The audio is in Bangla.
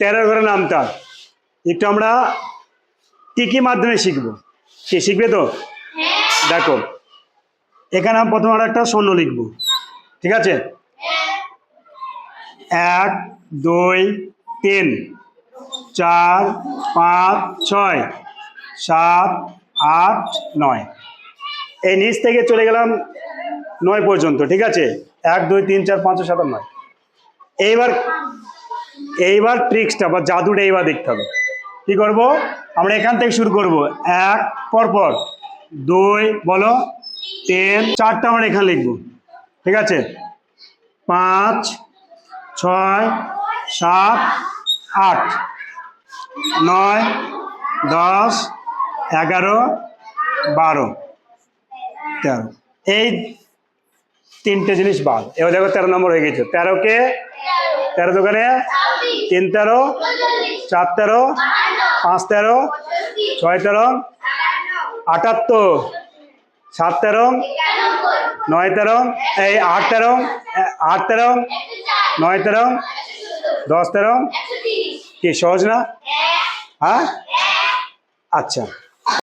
তেরো ঘরে নামতা একটু আমরা টিকি মাধ্যমে শিখব? কি শিখবে তো? দেখো, এখানে আমি প্রথমে আর একটা শূন্য লিখব। ঠিক আছে? এক, দুই, তিন, চার, পাঁচ, ছয়, সাত, আট, নয়। এই নিচ থেকে চলে গেলাম নয় পর্যন্ত, ঠিক আছে? এক, দুই, তিন, চার, পাঁচ সাত নয়। এইবার এইবার ট্রিক্সটা বা জাদুটা এইবার দেখতে হবে। কি করব? আমরা এখান থেকে শুরু করব। এক, পরপর। দুই, বলো। তিন, চারটা আমরা এখানে লিখব। ঠিক আছে? পাঁচ, ছয়, সাত, আট, নয়, দশ, এগারো, বারো, তেরো। এই তিনটে জিনিস বাদ। এবার দেখো তেরো নম্বর হয়ে গেছে। তেরোকে তেরো দোকানে? তিন তেরো, চার তেরো, পাঁচ তেরো, ছয় তেরো, আটাত্তর, সাত তেরো, নয় তেরো, এই আট তেরো আট তেরো, নয় তেরো, দশ তেরো, কি সহজ না? হ্যাঁ? আচ্ছা।